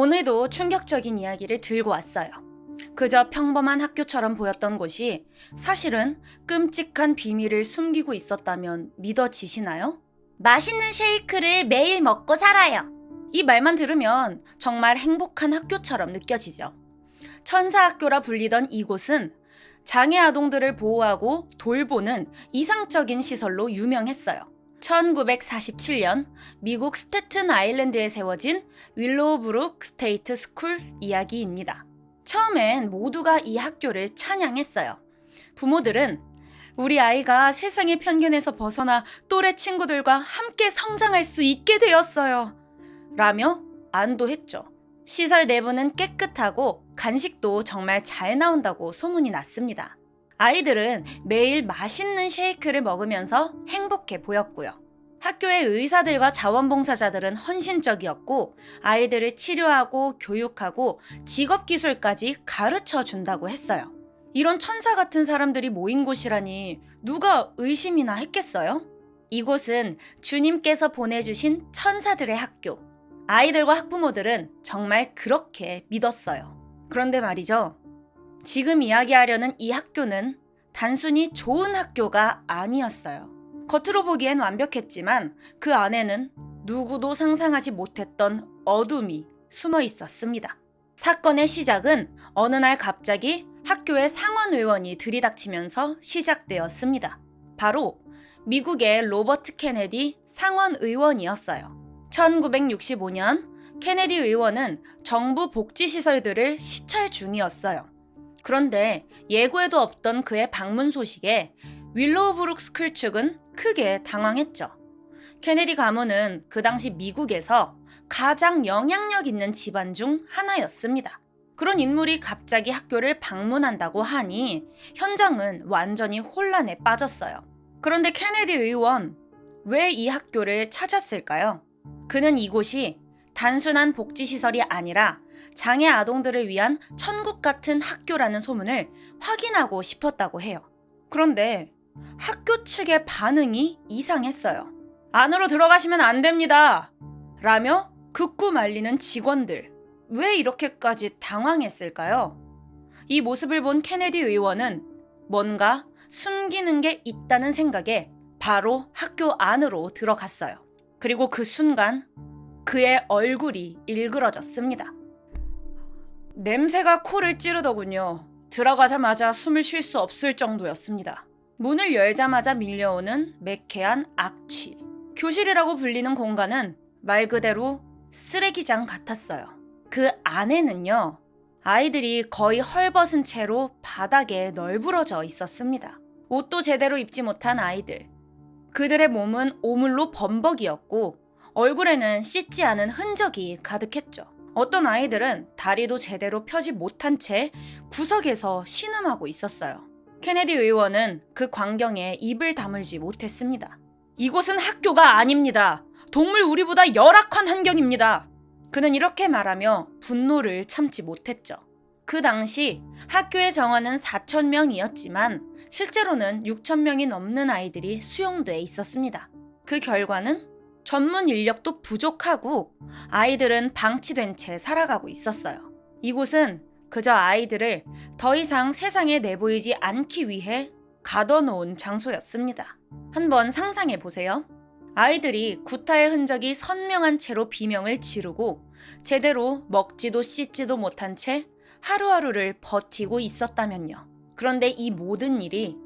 오늘도 충격적인 이야기를 들고 왔어요. 그저 평범한 학교처럼 보였던 곳이 사실은 끔찍한 비밀을 숨기고 있었다면 믿어지시나요? 맛있는 쉐이크를 매일 먹고 살아요. 이 말만 들으면 정말 행복한 학교처럼 느껴지죠. 천사 학교라 불리던 이곳은 장애 아동들을 보호하고 돌보는 이상적인 시설로 유명했어요. 1947년 미국 스태튼 아일랜드에 세워진 윌로우브룩 스테이트 스쿨 이야기입니다. 처음엔 모두가 이 학교를 찬양했어요. 부모들은 우리 아이가 세상의 편견에서 벗어나 또래 친구들과 함께 성장할 수 있게 되었어요. 라며 안도했죠. 시설 내부는 깨끗하고 간식도 정말 잘 나온다고 소문이 났습니다. 아이들은 매일 맛있는 쉐이크를 먹으면서 행복해 보였고요. 학교의 의사들과 자원봉사자들은 헌신적이었고 아이들을 치료하고 교육하고 직업 기술까지 가르쳐 준다고 했어요. 이런 천사 같은 사람들이 모인 곳이라니 누가 의심이나 했겠어요? 이곳은 주님께서 보내주신 천사들의 학교. 아이들과 학부모들은 정말 그렇게 믿었어요. 그런데 말이죠. 지금 이야기하려는 이 학교는 단순히 좋은 학교가 아니었어요. 겉으로 보기엔 완벽했지만 그 안에는 누구도 상상하지 못했던 어둠이 숨어 있었습니다. 사건의 시작은 어느 날 갑자기 학교의 상원 의원이 들이닥치면서 시작되었습니다. 바로 미국의 로버트 케네디 상원 의원이었어요. 1965년 케네디 의원은 정부 복지시설들을 시찰 중이었어요. 그런데 예고에도 없던 그의 방문 소식에 윌로우브룩 스쿨 측은 크게 당황했죠. 케네디 가문은 그 당시 미국에서 가장 영향력 있는 집안 중 하나였습니다. 그런 인물이 갑자기 학교를 방문한다고 하니 현장은 완전히 혼란에 빠졌어요. 그런데 케네디 의원, 왜 이 학교를 찾았을까요? 그는 이곳이 단순한 복지시설이 아니라 장애 아동들을 위한 천국 같은 학교라는 소문을 확인하고 싶었다고 해요. 그런데 학교 측의 반응이 이상했어요. 안으로 들어가시면 안 됩니다. 라며 극구 말리는 직원들. 왜 이렇게까지 당황했을까요? 이 모습을 본 케네디 의원은 뭔가 숨기는 게 있다는 생각에 바로 학교 안으로 들어갔어요. 그리고 그 순간 그의 얼굴이 일그러졌습니다. 냄새가 코를 찌르더군요. 들어가자마자 숨을 쉴 수 없을 정도였습니다. 문을 열자마자 밀려오는 매캐한 악취. 교실이라고 불리는 공간은 말 그대로 쓰레기장 같았어요. 그 안에는요, 아이들이 거의 헐벗은 채로 바닥에 널브러져 있었습니다. 옷도 제대로 입지 못한 아이들. 그들의 몸은 오물로 범벅이었고, 얼굴에는 씻지 않은 흔적이 가득했죠. 어떤 아이들은 다리도 제대로 펴지 못한 채 구석에서 신음하고 있었어요. 케네디 의원은 그 광경에 입을 다물지 못했습니다. 이곳은 학교가 아닙니다. 동물 우리보다 열악한 환경입니다. 그는 이렇게 말하며 분노를 참지 못했죠. 그 당시 학교의 정원은 4천 명이었지만 실제로는 6천 명이 넘는 아이들이 수용돼 있었습니다. 그 결과는 전문 인력도 부족하고 아이들은 방치된 채 살아가고 있었어요. 이곳은 그저 아이들을 더 이상 세상에 내보이지 않기 위해 가둬놓은 장소였습니다. 한번 상상해 보세요. 아이들이 구타의 흔적이 선명한 채로 비명을 지르고 제대로 먹지도 씻지도 못한 채 하루하루를 버티고 있었다면요. 그런데 이 모든 일이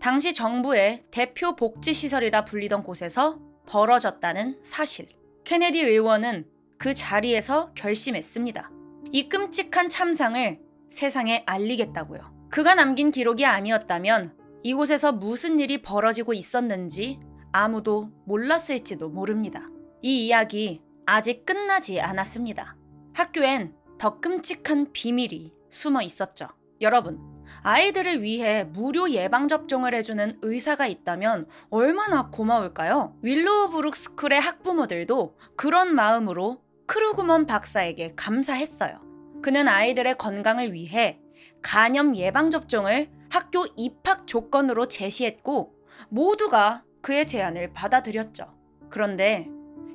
당시 정부의 대표 복지시설이라 불리던 곳에서 벌어졌다는 사실. 케네디 의원은 그 자리에서 결심했습니다. 이 끔찍한 참상을 세상에 알리겠다고요. 그가 남긴 기록이 아니었다면 이곳에서 무슨 일이 벌어지고 있었는지 아무도 몰랐을지도 모릅니다. 이 이야기 아직 끝나지 않았습니다. 학교엔 더 끔찍한 비밀이 숨어 있었죠. 여러분, 아이들을 위해 무료 예방접종을 해주는 의사가 있다면 얼마나 고마울까요? 윌로우 브룩 스쿨의 학부모들도 그런 마음으로 크루그먼 박사에게 감사했어요. 그는 아이들의 건강을 위해 간염 예방접종을 학교 입학 조건으로 제시했고 모두가 그의 제안을 받아들였죠. 그런데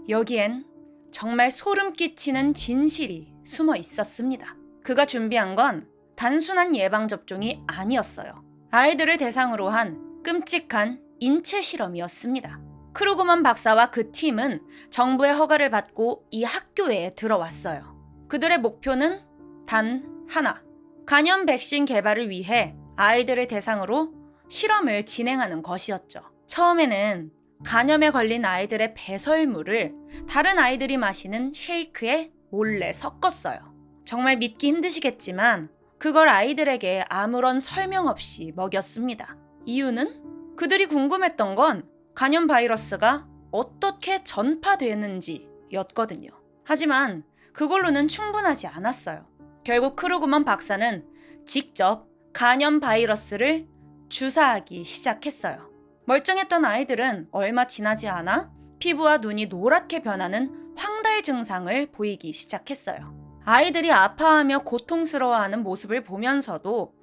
여기엔 정말 소름 끼치는 진실이 숨어 있었습니다. 그가 준비한 건 단순한 예방접종이 아니었어요. 아이들을 대상으로 한 끔찍한 인체 실험이었습니다. 크루그먼 박사와 그 팀은 정부의 허가를 받고 이 학교에 들어왔어요. 그들의 목표는 단 하나. 간염 백신 개발을 위해 아이들을 대상으로 실험을 진행하는 것이었죠. 처음에는 간염에 걸린 아이들의 배설물을 다른 아이들이 마시는 쉐이크에 몰래 섞었어요. 정말 믿기 힘드시겠지만 그걸 아이들에게 아무런 설명 없이 먹였습니다. 이유는 그들이 궁금했던 건 간염 바이러스가 어떻게 전파되는지 였거든요. 하지만 그걸로는 충분하지 않았어요. 결국 크루그먼 박사는 직접 간염 바이러스를 주사하기 시작했어요. 멀쩡했던 아이들은 얼마 지나지 않아 피부와 눈이 노랗게 변하는 황달 증상을 보이기 시작했어요. 아이들이 아파하며 고통스러워하는 모습을 보면서도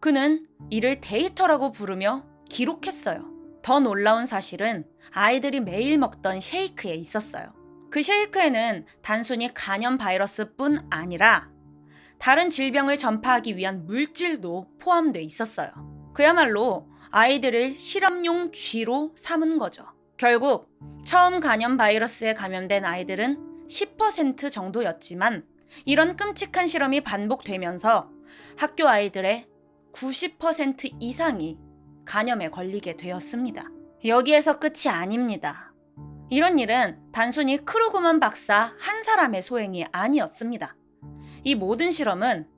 그는 이를 데이터라고 부르며 기록했어요. 더 놀라운 사실은 아이들이 매일 먹던 쉐이크에 있었어요. 그 쉐이크에는 단순히 간염 바이러스뿐 아니라 다른 질병을 전파하기 위한 물질도 포함돼 있었어요. 그야말로 아이들을 실험용 쥐로 삼은 거죠. 결국 처음 간염 바이러스에 감염된 아이들은 10% 정도였지만 이런 끔찍한 실험이 반복되면서 학교 아이들의 90% 이상이 간염에 걸리게 되었습니다. 여기에서 끝이 아닙니다. 이런 일은 단순히 크루그먼 박사 한 사람의 소행이 아니었습니다. 이 모든 실험은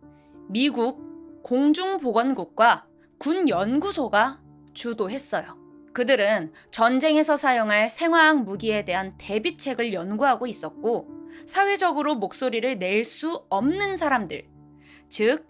미국 공중보건국과 군 연구소가 주도했어요. 그들은 전쟁에서 사용할 생화학 무기에 대한 대비책을 연구하고 있었고, 사회적으로 목소리를 낼 수 없는 사람들, 즉,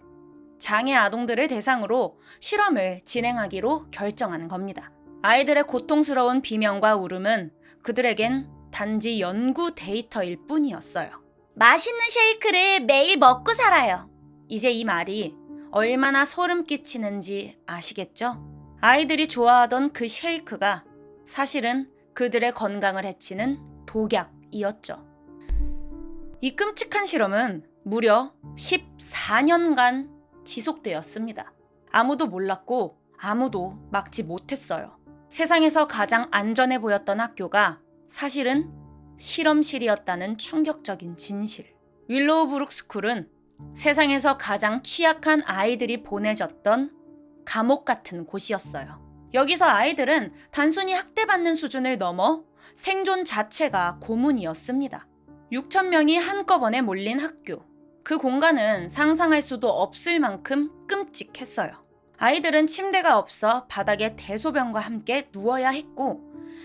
장애 아동들을 대상으로 실험을 진행하기로 결정한 겁니다. 아이들의 고통스러운 비명과 울음은 그들에겐 단지 연구 데이터일 뿐이었어요. 맛있는 쉐이크를 매일 먹고 살아요. 이제 이 말이 얼마나 소름 끼치는지 아시겠죠? 아이들이 좋아하던 그 쉐이크가 사실은 그들의 건강을 해치는 독약이었죠. 이 끔찍한 실험은 무려 14년간 지속되었습니다. 아무도 몰랐고 아무도 막지 못했어요. 세상에서 가장 안전해 보였던 학교가 사실은 실험실이었다는 충격적인 진실. 윌로우 브룩 스쿨은 세상에서 가장 취약한 아이들이 보내졌던 감옥 같은 곳이었어요. 여기서 아이들은 단순히 학대받는 수준을 넘어 생존 자체가 고문이었습니다. 6천 명이 한꺼번에 몰린 학교. 그 공간은 상상할 수도 없을 만큼 끔찍했어요. 아이들은 침대가 없어 바닥에 대소변과 함께 누워야 했고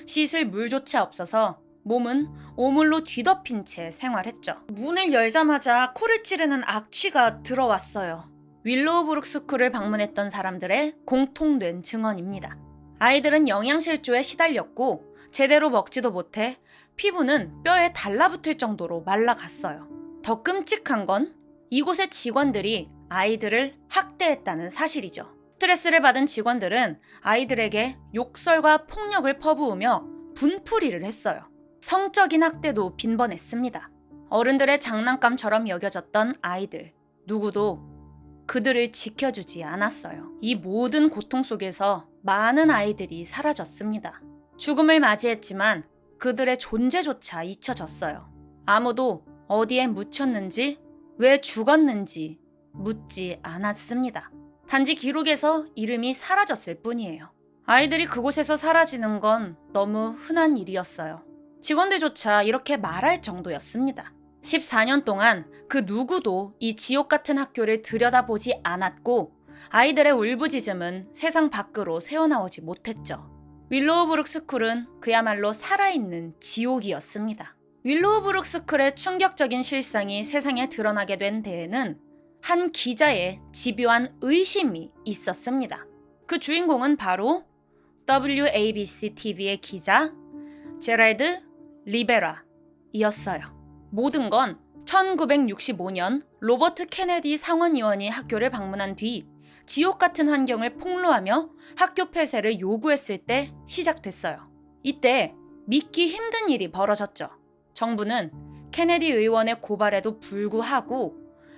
씻을 물조차 없어서 몸은 오물로 뒤덮인 채 생활했죠. 문을 열자마자 코를 찌르는 악취가 들어왔어요. 윌로우 브룩 스쿨을 방문했던 사람들의 공통된 증언입니다. 아이들은 영양실조에 시달렸고 제대로 먹지도 못해 피부는 뼈에 달라붙을 정도로 말라갔어요. 더 끔찍한 건 이곳의 직원들이 아이들을 학대했다는 사실이죠. 스트레스를 받은 직원들은 아이들에게 욕설과 폭력을 퍼부으며 분풀이를 했어요. 성적인 학대도 빈번했습니다. 어른들의 장난감처럼 여겨졌던 아이들. 누구도 그들을 지켜주지 않았어요. 이 모든 고통 속에서 많은 아이들이 사라졌습니다. 죽음을 맞이했지만 그들의 존재조차 잊혀졌어요. 아무도 어디에 묻혔는지, 왜 죽었는지 묻지 않았습니다. 단지 기록에서 이름이 사라졌을 뿐이에요. 아이들이 그곳에서 사라지는 건 너무 흔한 일이었어요. 직원들조차 이렇게 말할 정도였습니다. 14년 동안 그 누구도 이 지옥 같은 학교를 들여다보지 않았고 아이들의 울부짖음은 세상 밖으로 새어나오지 못했죠. 윌로우브룩 스쿨은 그야말로 살아있는 지옥이었습니다. 윌로우브룩 스쿨의 충격적인 실상이 세상에 드러나게 된 데에는 한 기자의 집요한 의심이 있었습니다. 그 주인공은 바로 WABC TV의 기자 제랄드 리베라이었어요. 모든 건 1965년 로버트 케네디 상원의원이 학교를 방문한 뒤 지옥 같은 환경을 폭로하며 학교 폐쇄를 요구했을 때 시작됐어요. 이때 믿기 힘든 일이 벌어졌죠. 정부는 케네디 의원의 고발에도 불구하고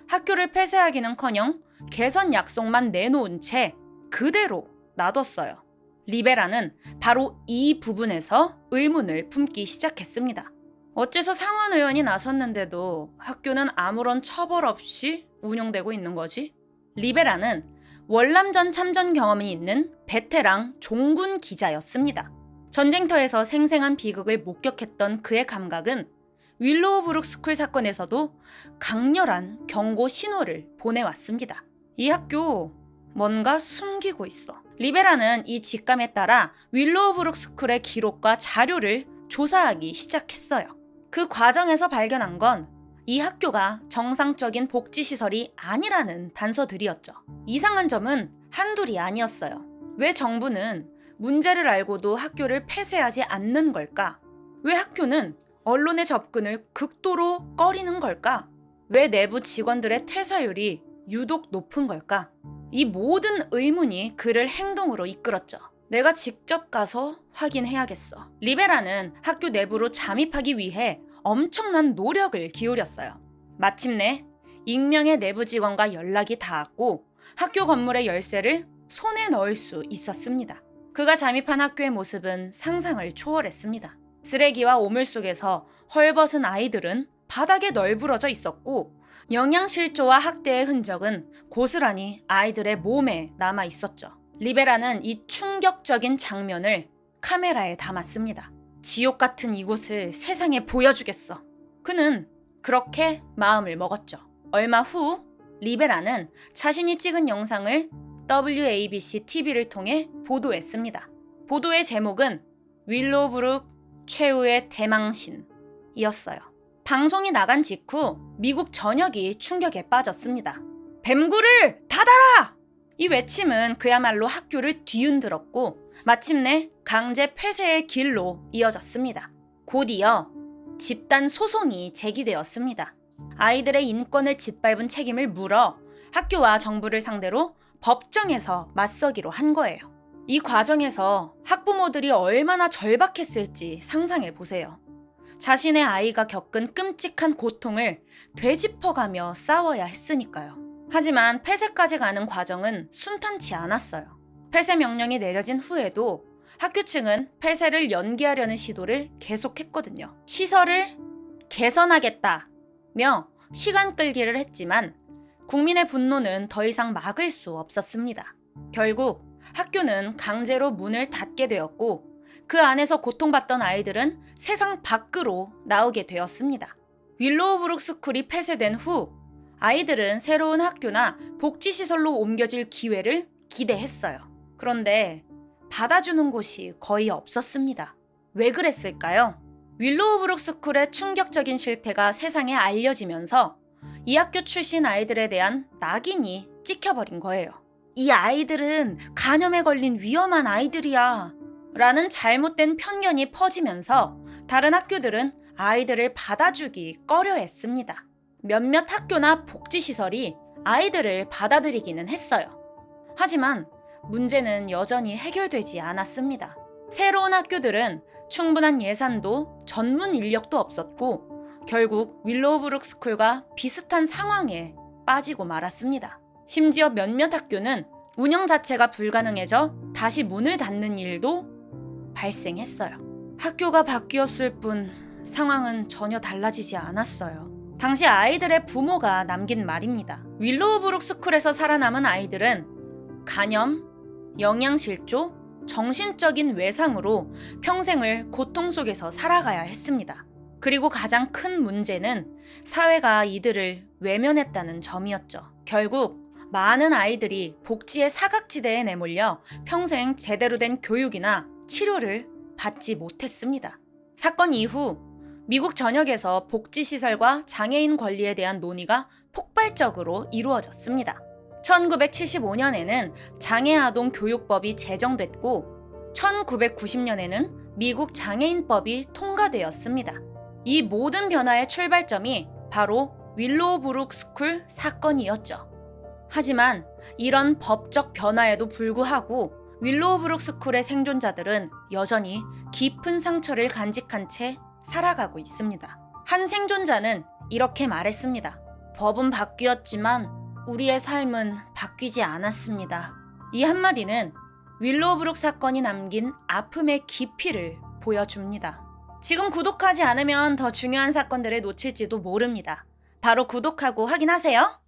학교를 폐쇄하기는 커녕 개선 약속만 내놓은 채 그대로 놔뒀어요. 리베라는 바로 이 부분에서 의문을 품기 시작했습니다. 어째서 상원 의원이 나섰는데도 학교는 아무런 처벌 없이 운영되고 있는 거지? 리베라는 월남전 참전 경험이 있는 베테랑 종군 기자였습니다. 전쟁터에서 생생한 비극을 목격했던 그의 감각은 윌로우 브룩 스쿨 사건에서도 강렬한 경고 신호를 보내왔습니다. 이 학교 뭔가 숨기고 있어. 리베라는 이 직감에 따라 윌로우 브룩 스쿨의 기록과 자료를 조사하기 시작했어요. 그 과정에서 발견한 건 이 학교가 정상적인 복지시설이 아니라는 단서들이었죠. 이상한 점은 한둘이 아니었어요. 왜 정부는 문제를 알고도 학교를 폐쇄하지 않는 걸까? 왜 학교는 언론의 접근을 극도로 꺼리는 걸까? 왜 내부 직원들의 퇴사율이 유독 높은 걸까? 이 모든 의문이 그를 행동으로 이끌었죠. 내가 직접 가서 확인해야겠어. 리베라는 학교 내부로 잠입하기 위해 엄청난 노력을 기울였어요. 마침내 익명의 내부 직원과 연락이 닿았고 학교 건물의 열쇠를 손에 넣을 수 있었습니다. 그가 잠입한 학교의 모습은 상상을 초월했습니다. 쓰레기와 오물 속에서 헐벗은 아이들은 바닥에 널브러져 있었고 영양실조와 학대의 흔적은 고스란히 아이들의 몸에 남아 있었죠. 리베라는 이 충격적인 장면을 카메라에 담았습니다. 지옥 같은 이곳을 세상에 보여주겠어. 그는 그렇게 마음을 먹었죠. 얼마 후 리베라는 자신이 찍은 영상을 WABC TV를 통해 보도했습니다. 보도의 제목은 윌로브룩 최후의 대망신이었어요. 방송이 나간 직후 미국 전역이 충격에 빠졌습니다. 뱀구를 닫아라! 이 외침은 그야말로 학교를 뒤흔들었고 마침내 강제 폐쇄의 길로 이어졌습니다. 곧이어 집단 소송이 제기되었습니다. 아이들의 인권을 짓밟은 책임을 물어 학교와 정부를 상대로 법정에서 맞서기로 한 거예요. 이 과정에서 학부모들이 얼마나 절박했을지 상상해 보세요. 자신의 아이가 겪은 끔찍한 고통을 되짚어가며 싸워야 했으니까요. 하지만 폐쇄까지 가는 과정은 순탄치 않았어요. 폐쇄 명령이 내려진 후에도 학교 측은 폐쇄를 연기하려는 시도를 계속했거든요. 시설을 개선하겠다며 시간 끌기를 했지만 국민의 분노는 더 이상 막을 수 없었습니다. 결국 학교는 강제로 문을 닫게 되었고 그 안에서 고통받던 아이들은 세상 밖으로 나오게 되었습니다. 윌로우브룩 스쿨이 폐쇄된 후 아이들은 새로운 학교나 복지시설로 옮겨질 기회를 기대했어요. 그런데 받아주는 곳이 거의 없었습니다. 왜 그랬을까요? 윌로우브룩 스쿨의 충격적인 실태가 세상에 알려지면서 이 학교 출신 아이들에 대한 낙인이 찍혀버린 거예요. 이 아이들은 간염에 걸린 위험한 아이들이야. 라는 잘못된 편견이 퍼지면서 다른 학교들은 아이들을 받아주기 꺼려 했습니다. 몇몇 학교나 복지시설이 아이들을 받아들이기는 했어요. 하지만 문제는 여전히 해결되지 않았습니다. 새로운 학교들은 충분한 예산도 전문 인력도 없었고 결국 윌로우브룩 스쿨과 비슷한 상황에 빠지고 말았습니다. 심지어 몇몇 학교는 운영 자체가 불가능해져 다시 문을 닫는 일도 발생했어요. 학교가 바뀌었을 뿐 상황은 전혀 달라지지 않았어요. 당시 아이들의 부모가 남긴 말입니다. 윌로우브룩 스쿨에서 살아남은 아이들은 간염, 영양실조, 정신적인 외상으로 평생을 고통 속에서 살아가야 했습니다. 그리고 가장 큰 문제는 사회가 이들을 외면했다는 점이었죠. 결국 많은 아이들이 복지의 사각지대에 내몰려 평생 제대로 된 교육이나 치료를 받지 못했습니다. 사건 이후 미국 전역에서 복지시설과 장애인 권리에 대한 논의가 폭발적으로 이루어졌습니다. 1975년에는 장애아동 교육법이 제정됐고 1990년에는 미국 장애인법이 통과되었습니다. 이 모든 변화의 출발점이 바로 윌로우브룩 스쿨 사건이었죠. 하지만 이런 법적 변화에도 불구하고 윌로우브룩 스쿨의 생존자들은 여전히 깊은 상처를 간직한 채 살아가고 있습니다. 한 생존자는 이렇게 말했습니다. 법은 바뀌었지만 우리의 삶은 바뀌지 않았습니다. 이 한마디는 윌로우브룩 사건이 남긴 아픔의 깊이를 보여줍니다. 지금 구독하지 않으면 더 중요한 사건들을 놓칠지도 모릅니다. 바로 구독하고 확인하세요.